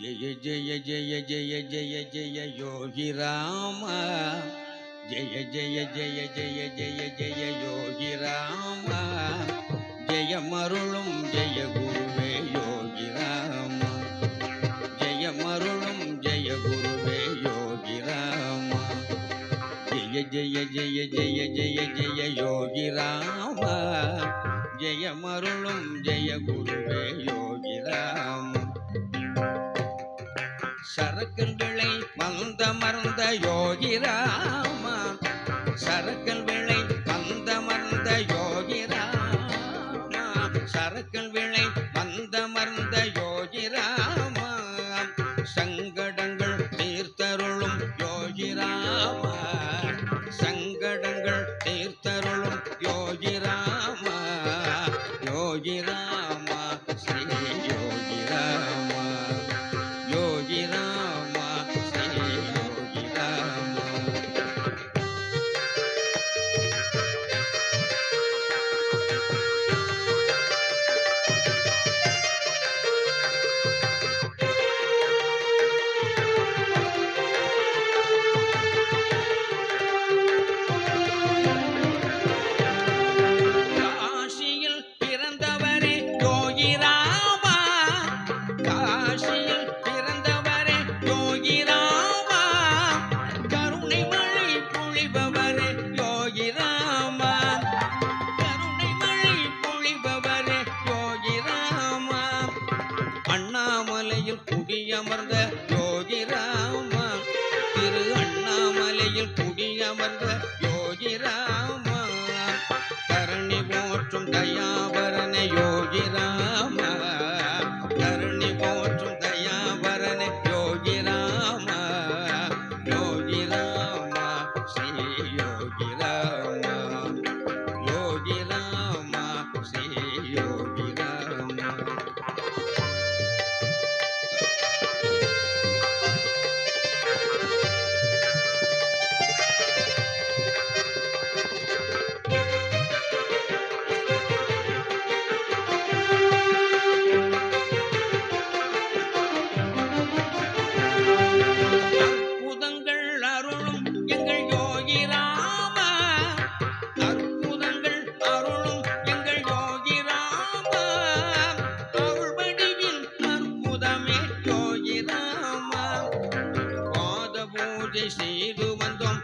జయ జయ జయ జయ జయ జయ యోగి రామ జయ జయ జయ జయ జయ జయ యోగి రామ జయ మరుళం జయ గురువే యోగి రామ జయ మరుళం జయ గురువే యోగి రామ జయ జయ జయ జయ జయ జయ యోగి రామ జయ మరుళం జయ గురువే యోగి రామ சரக்கன் விளை வந்த மறந்த யோகிராமா சரக்கன் விளை வந்த மறந்த யோகிராமா சரக்கன் விளை வந்த மறந்த யோகிராமா சங்கடங்கள் தீர்த்தருளும் யோகிராமா சங்கடங்கள் தீர்த்தருளும் யோகிராமா அமர்ந்த யோகிரா శ్రీరుమంతం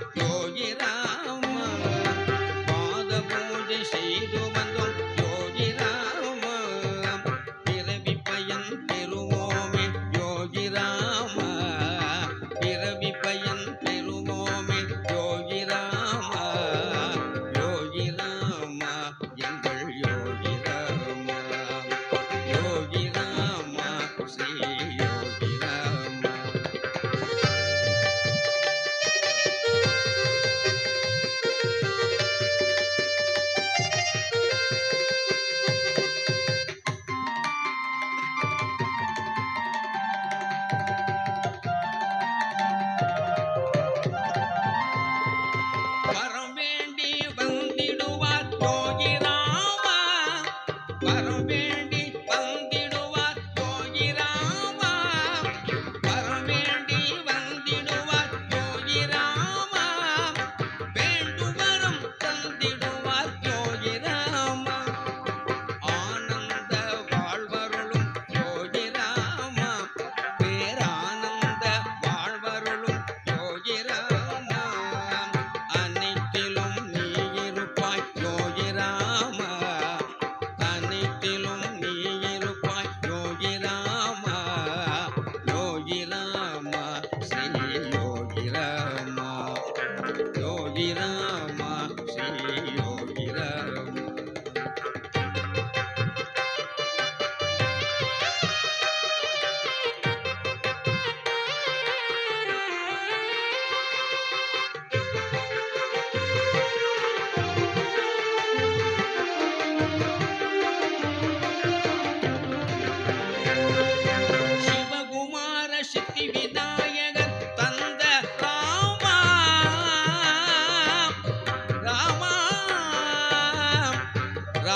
யோகி ராமா ஸ்ரீ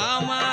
Calma.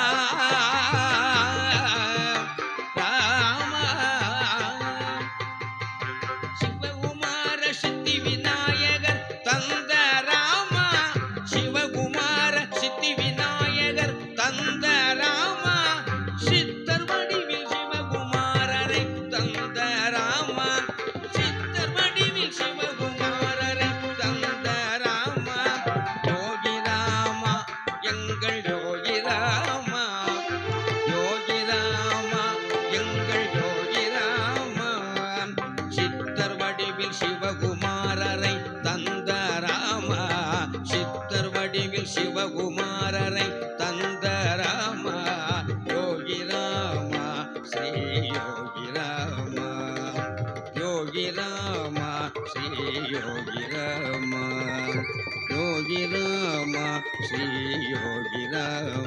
ஸ்ரீயோகிராம